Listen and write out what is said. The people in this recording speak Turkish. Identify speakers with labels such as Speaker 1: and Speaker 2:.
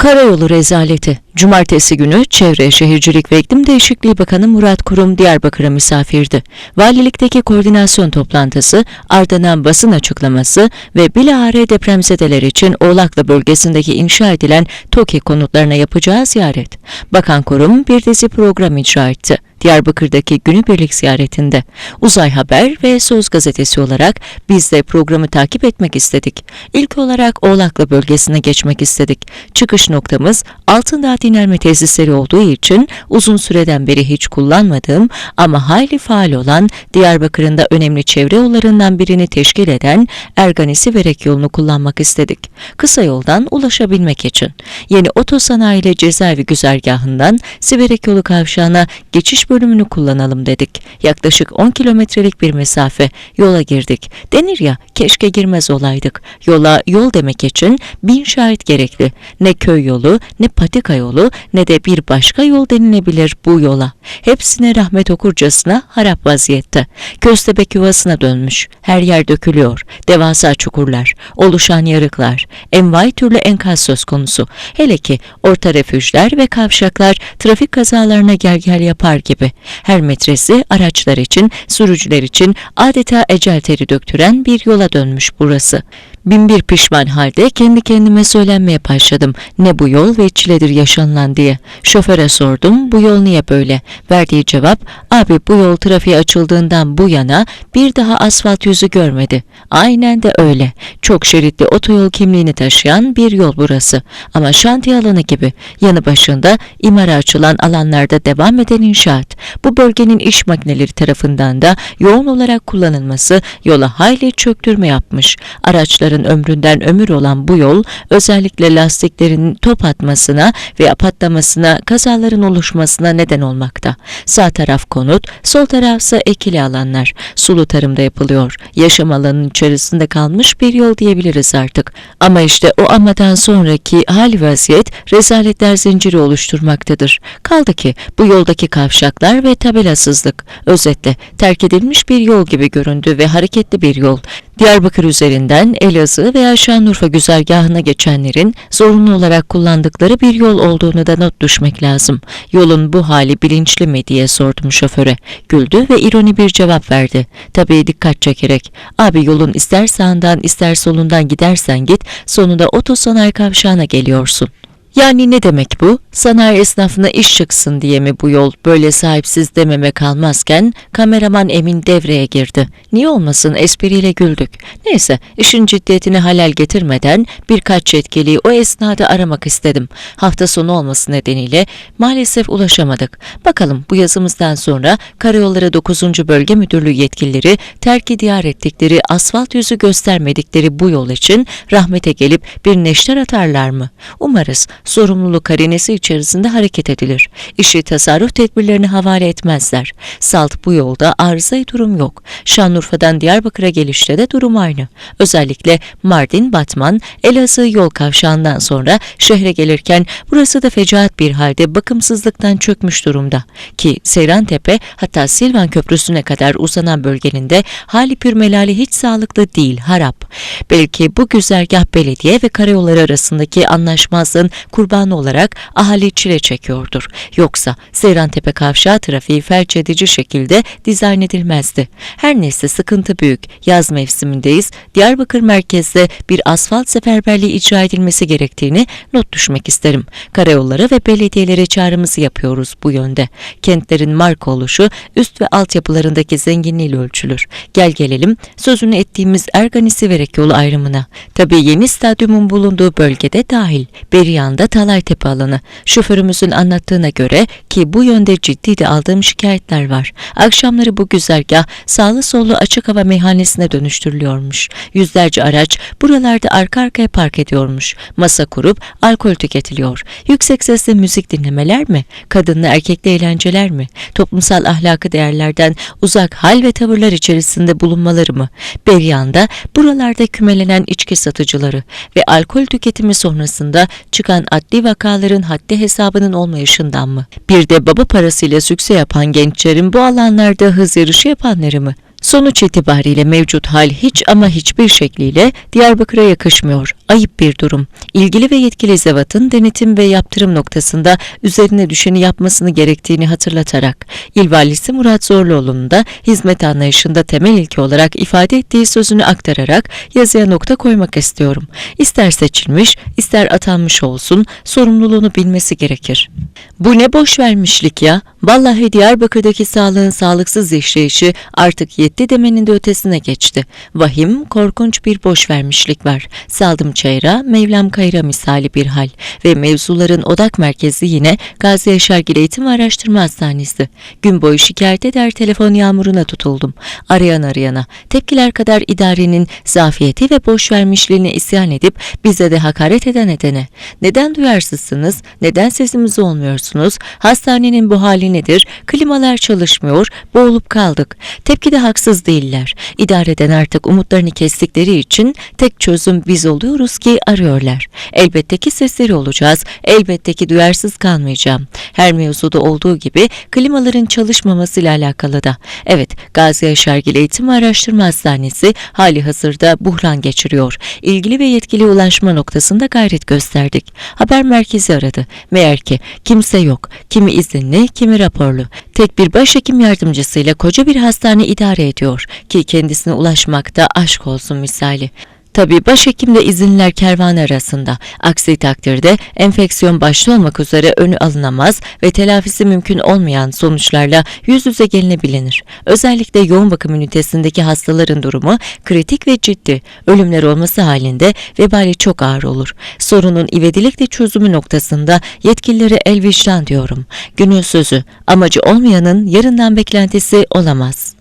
Speaker 1: Karayolu rezaleti. Cumartesi günü Çevre Şehircilik ve İklim Değişikliği Bakanı Murat Kurum Diyarbakır'a misafirdi. Valilikteki koordinasyon toplantısı, ardından basın açıklaması ve bilahare depremzedeler için Oğlaklı bölgesindeki inşa edilen TOKİ konutlarına yapacağı ziyaret. Bakan Kurum bir dizi program icra etti. Diyarbakır'daki günübirlik ziyaretinde Uzay Haber ve Söz Gazetesi olarak biz de programı takip etmek istedik. İlk olarak Oğlaklı bölgesine geçmek istedik. Çıkış noktamız Altındağ dinlenme tesisleri olduğu için uzun süreden beri hiç kullanmadığım ama hayli faal olan Diyarbakır'ın da önemli çevre yollarından birini teşkil eden Ergani Siverek yolunu kullanmak istedik. Kısa yoldan ulaşabilmek için. Yeni otosanayi ile cezaevi güzergahından Siverek yolu kavşağına geçiş bölümünü kullanalım dedik. Yaklaşık 10 kilometrelik bir mesafe yola girdik. Denir ya keşke girmez olaydık. Yola yol demek için bin şahit gerekli. Ne köy yolu ne patika yolu ne de bir başka yol denilebilir bu yola. Hepsine rahmet okurcasına harap vaziyette. Köstebek yuvasına dönmüş. Her yer dökülüyor. Devasa çukurlar, oluşan yarıklar, envai türlü enkaz söz konusu. Hele ki orta refüjler ve kavşaklar trafik kazalarına gel gel yapar gibi. Her metresi araçlar için, sürücüler için adeta ecel teri döktüren bir yola dönmüş burası. Binbir pişman halde kendi kendime söylenmeye başladım. Ne bu yol ve çiledir yaşanılan diye. Şoföre sordum bu yol niye böyle? Verdiği cevap abi bu yol trafiğe açıldığından bu yana bir daha asfalt yüzü görmedi. Aynen de öyle. Çok şeritli otoyol kimliğini taşıyan bir yol burası. Ama şantiye alanı gibi. Yanı başında imara açılan alanlarda devam eden inşaat. Bu bölgenin iş makineleri tarafından da yoğun olarak kullanılması yola hayli çöktürme yapmış. Araçların ömründen ömür olan bu yol özellikle lastiklerin top atmasına veya patlamasına, kazaların oluşmasına neden olmakta. Sağ taraf konut, sol tarafsa ekili alanlar. Sulu tarımda yapılıyor. Yaşam alanının içerisinde kalmış bir yol diyebiliriz artık. Ama işte o amadan sonraki hal vaziyet rezaletler zinciri oluşturmaktadır. Kaldı ki bu yoldaki kavşaklar ve tabelasızlık özetle terk edilmiş bir yol gibi göründü ve hareketli bir yol. Diyarbakır üzerinden Elazığ veya Şanlıurfa güzergahına geçenlerin zorunlu olarak kullandıkları bir yol olduğunu da not düşmek lazım. Yolun bu hali bilinçli mi diye sordum şoföre. Güldü ve ironi bir cevap verdi. Tabii dikkat çekerek. Abi yolun ister sağından ister solundan gidersen git sonunda otosanayi kavşağına geliyorsun. Yani ne demek bu? Sanayi esnafına iş çıksın diye mi bu yol böyle sahipsiz dememe kalmazken kameraman Emin devreye girdi. Niye olmasın espriyle güldük. Neyse işin ciddiyetini halel getirmeden birkaç yetkiliyi o esnada aramak istedim. Hafta sonu olması nedeniyle maalesef ulaşamadık. Bakalım bu yazımızdan sonra Karayolları 9. Bölge Müdürlüğü yetkilileri terk diyar ettikleri asfalt yüzü göstermedikleri bu yol için rahmete gelip bir neşter atarlar mı? Umarız sorumluluk karinesi içerisinde hareket edilir. İşi tasarruf tedbirlerini havale etmezler. Salt bu yolda arızayı durum yok. Şanlıurfa'dan Diyarbakır'a gelişte de durum aynı. Özellikle Mardin, Batman, Elazığ yol kavşağından sonra şehre gelirken burası da fecaat bir halde bakımsızlıktan çökmüş durumda. Ki Seyrantepe hatta Silvan Köprüsü'ne kadar uzanan bölgenin de hali pürmelali hiç sağlıklı değil, harap. Belki bu güzergah belediye ve karayolları arasındaki anlaşmazlığın kurbanı olarak ahali çile çekiyordur. Yoksa Seyrantepe kavşağı trafiği felç edici şekilde dizayn edilmezdi. Her neyse sıkıntı büyük. Yaz mevsimindeyiz. Diyarbakır merkezde bir asfalt seferberliği icra edilmesi gerektiğini not düşmek isterim. Karayolları ve belediyelere çağrımızı yapıyoruz bu yönde. Kentlerin marka oluşu üst ve altyapılarındaki zenginliğiyle ölçülür. Gel gelelim sözünü ettiğimiz Ergani Siverek yolu ayrımına. Tabii yeni stadyumun bulunduğu bölgede dahil. Beriyan'da Talaytepe alanı. Şoförümüzün anlattığına göre ki bu yönde ciddi de aldığım şikayetler var. Akşamları bu güzergah sağlı sollu açık hava meyhanesine dönüştürülüyormuş. Yüzlerce araç buralarda arka arkaya park ediyormuş. Masa kurup alkol tüketiliyor. Yüksek sesle müzik dinlemeler mi? Kadınlı erkekli eğlenceler mi? Toplumsal ahlakı değerlerden uzak hal ve tavırlar içerisinde bulunmaları mı? Beriyan'da buralarda kümelenen içki satıcıları ve alkol tüketimi sonrasında çıkan adli vakaların haddi hesabının olmayışından mı? Bir de baba parasıyla sükse yapan gençlerin bu alanlarda hız yarışı yapanları mı? Sonuç itibariyle mevcut hal hiç ama hiçbir şekliyle Diyarbakır'a yakışmıyor. Ayıp bir durum. İlgili ve yetkili zevatın denetim ve yaptırım noktasında üzerine düşeni yapmasını gerektiğini hatırlatarak İl Valisi Murat Zorluoğlu'nun da hizmet anlayışında temel ilke olarak ifade ettiği sözünü aktararak yazıya nokta koymak istiyorum. İster seçilmiş, ister atanmış olsun sorumluluğunu bilmesi gerekir. Bu ne boş vermişlik ya. Vallahi Diyarbakır'daki sağlığın sağlıksız işleyişi artık yetti demenin de ötesine geçti. Vahim, korkunç bir boş vermişlik var. Saldım çayıra, Mevlam kayıra misali bir hal. Ve mevzuların odak merkezi yine Gazi Yaşargil Eğitim ve Araştırma Hastanesi. Gün boyu şikayet eder telefon yağmuruna tutuldum. Arayan arayana, tepkiler kadar idarenin zafiyeti ve boş vermişliğine isyan edip bize de hakaret eden edene. Neden duyarsızsınız? Neden sesimizi olmuyorsunuz? Hastanenin bu hali nedir? Klimalar çalışmıyor, boğulup kaldık. Tepkide haksız değiller. İdareden artık umutlarını kestikleri için tek çözüm biz oluyoruz ki arıyorlar. Elbette ki sesleri olacağız. Elbette ki duyarsız kalmayacağım. Her mevzuda olduğu gibi klimaların çalışmamasıyla alakalı da. Evet, Gazi Yaşargil Eğitim Araştırma Hastanesi hali hazırda buhran geçiriyor. İlgili ve yetkili ulaşma noktasında gayret gösterdik. Haber merkezi aradı. Meğer ki kimse yok. Kimi izinli, kimi raporlu. Tek bir başhekim yardımcısıyla koca bir hastane idare ediyor ki kendisine ulaşmakta aşk olsun misali. Tabii başhekimle izinler kervan arasında. Aksi takdirde enfeksiyon başta olmak üzere önü alınamaz ve telafisi mümkün olmayan sonuçlarla yüz yüze gelinebilinir. Özellikle yoğun bakım ünitesindeki hastaların durumu kritik ve ciddi. Ölümler olması halinde vebali çok ağır olur. Sorunun ivedilikle çözümü noktasında yetkililere el vicdan diyorum. Günün sözü, amacı olmayanın yarından beklentisi olamaz.